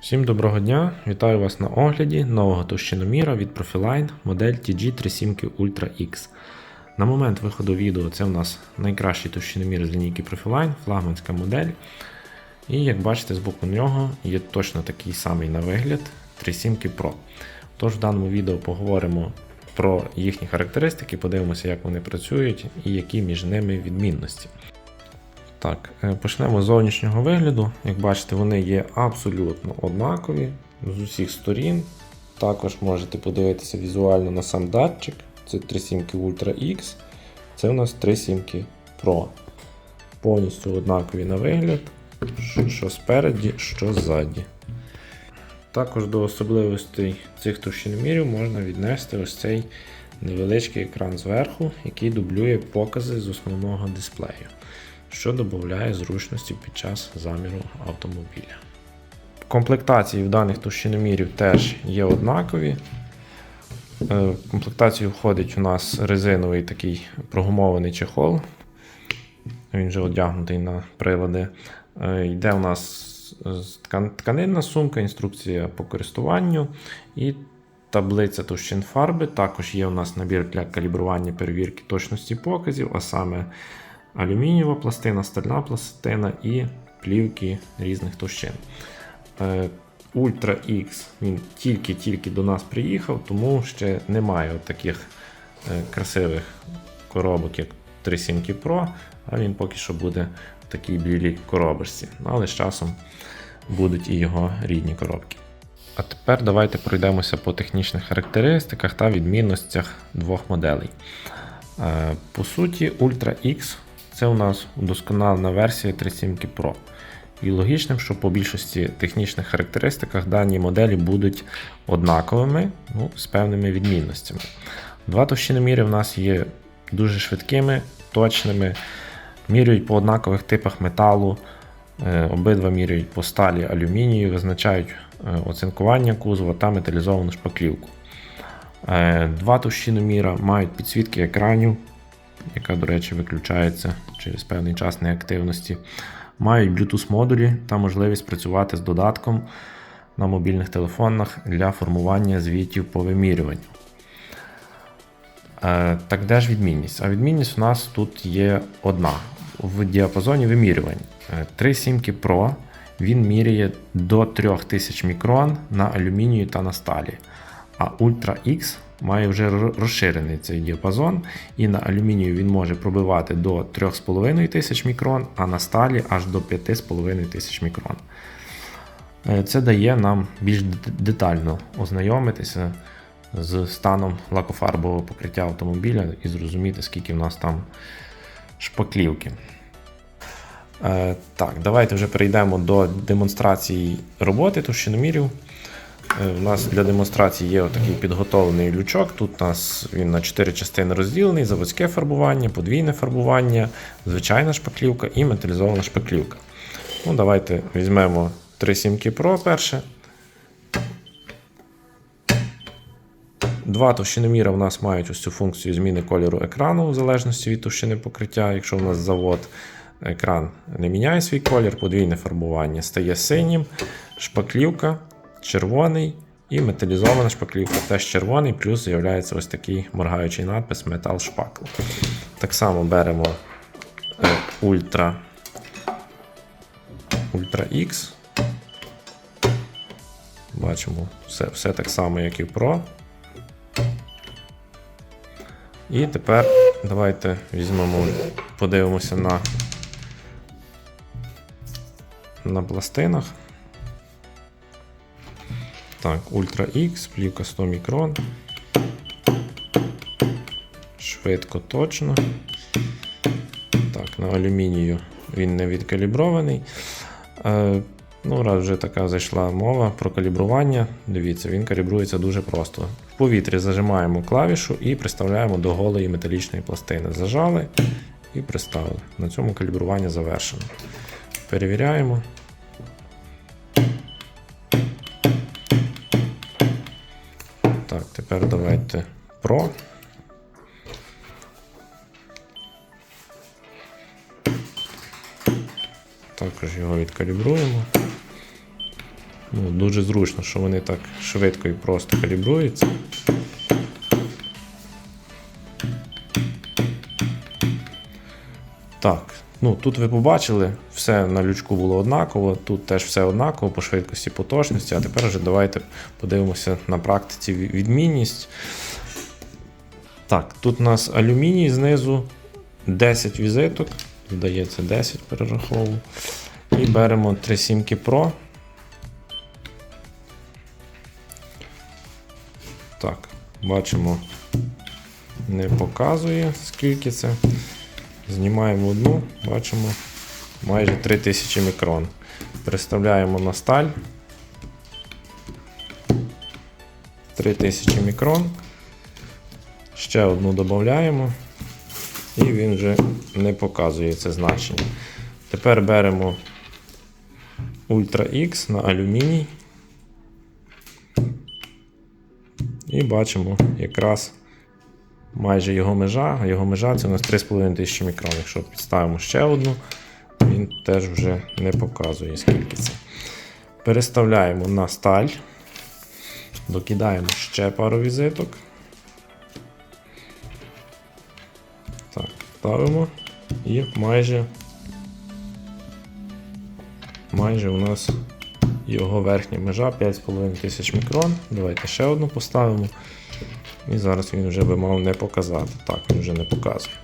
Всім доброго дня! Вітаю вас на огляді нового товщиноміра від Profiline модель TG37 Ultra X. На момент виходу відео це у нас найкращий товщиномір з лінійки Profiline, флагманська модель. І як бачите, з боку нього є точно такий самий на вигляд 37 Pro. Тож в даному відео поговоримо про їхні характеристики, подивимося, як вони працюють і які між ними відмінності. Так, е, почнемо з зовнішнього вигляду. Як бачите, вони є абсолютно однакові з усіх сторін. Також можете подивитися візуально на сам датчик. Це 3.7 Ultra X. Це у нас 3.7 Pro. Повністю однакові на вигляд, що спереді, що ззаді. Також до особливостей цих товщиномірів можна віднести ось цей невеличкий екран зверху, який дублює покази з основного дисплею що додає зручності під час заміру автомобіля. Комплектації в даних товщиномірів теж є однакові. Е, В комплектацію входить у нас резиновий такий прогумований чехол. Він вже одягнутий на прилади. Е, Йде у нас тканинна сумка, інструкція по користуванню і таблиця товщин фарби. Також є у нас набір для калібрування перевірки точності показів, а саме алюмінієва пластина, стальна пластина і плівки різних товщин. Е, Ultra X він тільки-тільки до нас приїхав, тому ще немає таких е, красивих коробок, як 3.7 Pro, а він поки що буде в такій білій коробочці. Ну, Але з часом будуть і його рідні коробки. А тепер давайте пройдемося по технічних характеристиках та відмінностях двох моделей. Е, По суті, Ultra X це у нас удосконалена версія 3.7 Pro. І логічним, що по більшості технічних характеристиках дані моделі будуть однаковими, ну, з певними відмінностями. Два товщиноміри в нас є дуже швидкими, точними, міряють по однакових типах металу, е, обидва міряють по сталі алюмінію, визначають е, оцинкування кузова та металізовану шпаклівку. Е, Два товщиноміра мають підсвітки екранів, яка, до речі, виключається через певний час неактивності. Мають Bluetooth модулі та можливість працювати з додатком на мобільних телефонах для формування звітів по вимірюванню. Е, Так, де ж відмінність? А відмінність у нас тут є одна в діапазоні вимірювань. Е, 3.7 Pro він міряє до 3000 мікрон на алюмінію та на сталі. А Ultra X має вже розширений цей діапазон, і на алюмінію він може пробивати до 3500 мікрон, а на сталі аж до 5500 мікрон. Е, Це дає нам більш детально ознайомитися з станом лакофарбового покриття автомобіля і зрозуміти, скільки в нас там шпаклівки. Е, Так, давайте вже перейдемо до демонстрації роботи товщиномірів. Е, У нас для демонстрації є такий підготовлений лючок. Тут у нас він на 4 частини розділений: заводське фарбування, подвійне фарбування, звичайна шпаклівка і металізована шпаклівка. Ну, Давайте візьмемо 3.7 Pro перше. Два товщиноміра у нас мають ось цю функцію зміни кольору екрану в залежності від товщини покриття. Якщо у нас завод екран не міняє свій колір, подвійне фарбування стає синім, шпаклівка червоний і металізована шпаклівка теж червоний, плюс з'являється ось такий моргаючий надпис Metal Spackle. Так само беремо е, Ultra, Ultra X. Бачимо все, все так само, як і в Pro. І тепер давайте візьмемо, подивимося на, на пластинах. Так, Ultra X, плівка 100 мікрон. Швидко, точно. Так, на алюмінію він не відкалібрований. Е, ну, раз вже така зайшла мова про калібрування. Дивіться, він калібрується дуже просто. В повітрі зажимаємо клавішу і приставляємо до голої металічної пластини. Зажали і приставили. На цьому калібрування завершено. Перевіряємо. Тепер давайте Pro. Також його відкалібруємо. Ну, дуже зручно, що вони так швидко і просто калібруються. Так, ну тут ви побачили, все на лючку було однаково, тут теж все однаково по швидкості, по точності. А тепер вже давайте подивимося на практиці відмінність. Так, тут у нас алюміній знизу 10 візиток, здається, 10 перераховую. І беремо 3 Pro. Так, бачимо, не показує скільки це. Знімаємо одну, бачимо майже 3000 мікрон. Переставляємо на сталь. 3000 мікрон. Ще одну додаємо. І він вже не показує це значення. Тепер беремо Ultra X на алюміній. І бачимо якраз майже його межа, а його межа це у нас 3500 мікрон. Якщо підставимо ще одну, він теж вже не показує, скільки це. Переставляємо на сталь, докидаємо ще пару візиток. Так, ставимо і майже, майже у нас його верхня межа 5500 мікрон. Давайте ще одну поставимо. І зараз він вже би мав не показати. Так, він вже не показує.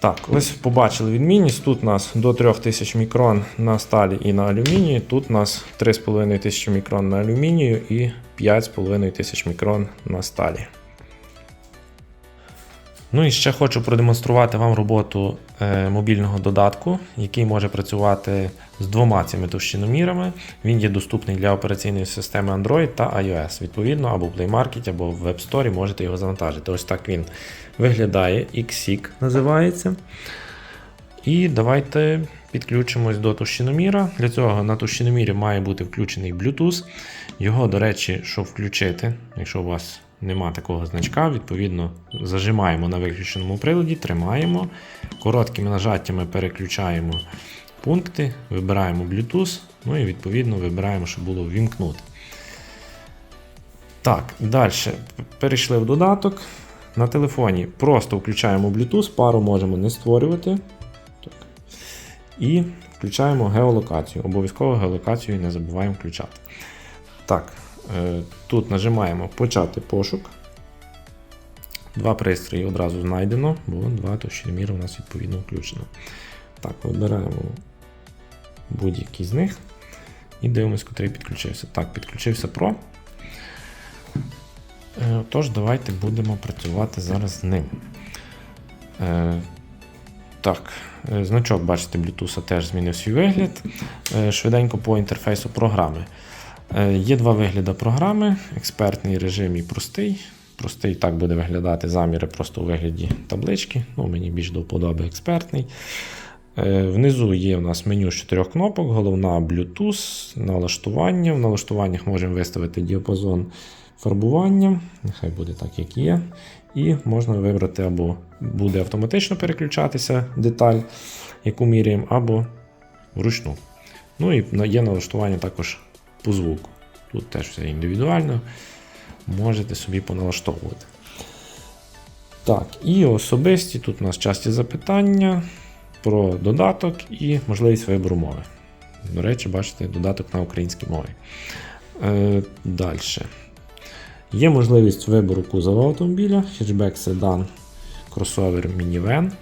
Так, ось побачили відмінність. Тут у нас до 3000 мікрон на сталі і на алюмінії. Тут у нас 3500 мікрон на алюмінію і 5500 мікрон на сталі. Ну і ще хочу продемонструвати вам роботу е, мобільного додатку, який може працювати з двома цими товщиномірами. Він є доступний для операційної системи Android та iOS. Відповідно, або в Play Market, або в Web Store можете його завантажити. Ось так він виглядає. XSIG називається. І давайте підключимось до товщиноміра. Для цього на товщиномірі має бути включений Bluetooth. Його, до речі, щоб включити, якщо у вас нема такого значка, відповідно зажимаємо на виключеному приладі, тримаємо. Короткими нажаттями переключаємо пункти, вибираємо Bluetooth, ну і відповідно вибираємо, щоб було ввімкнути. Так, далі перейшли в додаток. На телефоні просто включаємо Bluetooth, пару можемо не створювати. І включаємо геолокацію. Обов'язково геолокацію не забуваємо включати. Так, е, тут нажимаємо Почати пошук. Два пристрої одразу знайдено, бо два товщиноміри у нас відповідно включено. Так, вибираємо будь-який з них і дивимось, котрий підключився. Так, підключився Pro. Е, Тож, давайте будемо працювати зараз з ним. Так, е, значок, бачите, Bluetooth теж змінив свій вигляд. Е, Швиденько по інтерфейсу програми. Е, Є два вигляди програми: експертний режим і простий. Простий так буде виглядати заміри просто у вигляді таблички. Ну, Мені більш до вподоби експертний. Внизу є у нас меню з чотирьох кнопок, головна Bluetooth, налаштування. В налаштуваннях можемо виставити діапазон фарбування. Нехай буде так, як є. І можна вибрати або буде автоматично переключатися деталь, яку міряємо, або вручну. Ну і є налаштування також по звуку. Тут теж все індивідуально. Можете собі поналаштовувати. Так, і особисті. Тут у нас часті запитання про додаток і можливість вибору мови. До речі, бачите, додаток на українській мові. Е, Далі. Є можливість вибору кузова автомобіля, хетчбек, седан, кросовер, мінівен.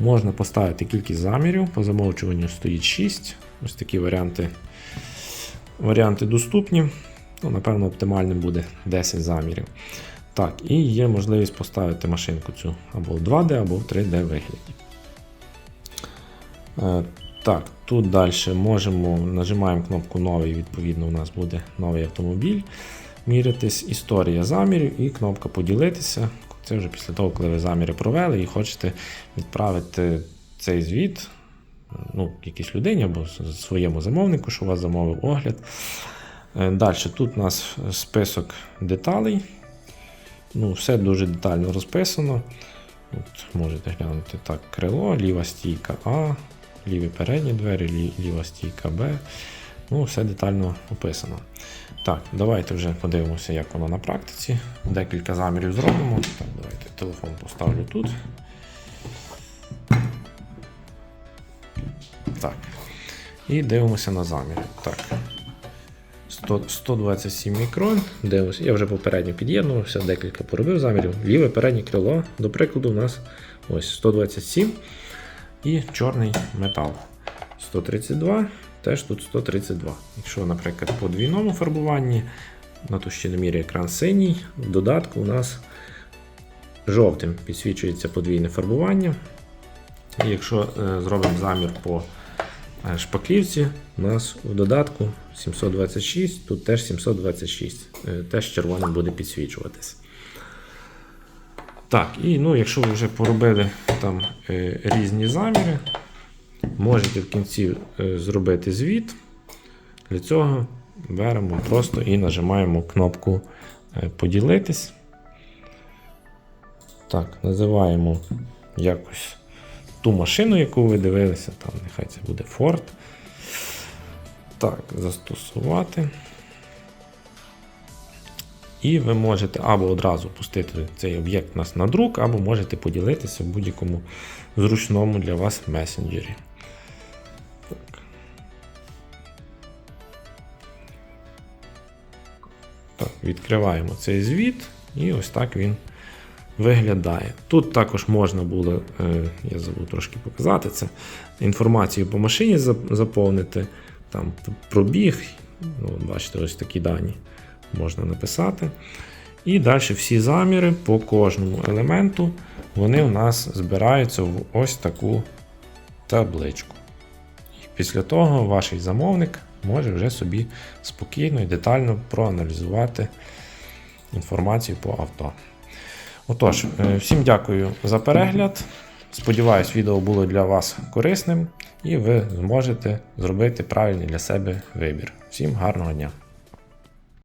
Можна поставити кількість замірів. По замовчуванню стоїть 6. Ось такі варіанти, варіанти доступні. Ну, напевно, оптимальним буде 10 замірів. Так, і є можливість поставити машинку цю або в 2D, або в 3D вигляді. Е, Так, тут далі можемо нажимаємо кнопку Новий, відповідно, у нас буде новий автомобіль. Мірятись, історія замірів і кнопка Поділитися. Це вже після того, коли ви заміри провели і хочете відправити цей звіт ну, якійсь людині або своєму замовнику, що у вас замовив огляд. Далі тут у нас список деталей. Ну, Все дуже детально розписано. От, можете глянути так, крило, ліва стійка А, ліві передні двері, лі- ліва стійка Б. Ну, все детально описано. Так, давайте вже подивимося, як воно на практиці. Декілька замірів зробимо. Так, давайте телефон поставлю тут. Так. І дивимося на заміри. Так. 100, 127 мікрон. Дивимося. Я вже попередньо під'єднувався, декілька поробив замірів. Ліве переднє крило, до прикладу, у нас ось 127 і чорний метал. 132, теж тут 132. Якщо, наприклад, по двійному фарбуванні на товщиномірі екран синій, в додатку у нас жовтим підсвічується подвійне фарбування. І якщо е, зробимо замір по е, шпаклівці, у нас в додатку 726, тут теж 726, е, теж червоним буде підсвічуватись. Так, і ну, якщо ви вже поробили там різні заміри, можете в кінці е, зробити звіт. Для цього беремо просто і нажимаємо кнопку е, Поділитись. Так, називаємо якось ту машину, яку ви дивилися, там нехай це буде Ford. Так, застосувати. І ви можете або одразу пустити цей об'єкт у нас на друк, або можете поділитися в будь-якому зручному для вас месенджері. Так, відкриваємо цей звіт, і ось так він виглядає. Тут також можна було, е, я забув трошки показати це, інформацію по машині заповнити, там пробіг, ну, бачите, ось такі дані можна написати. І далі всі заміри по кожному елементу вони у нас збираються в ось таку табличку. І після того ваш замовник може вже собі спокійно і детально проаналізувати інформацію по авто. Отож, е, всім дякую за перегляд. Сподіваюсь, відео було для вас корисним і ви зможете зробити правильний для себе вибір. Всім гарного дня!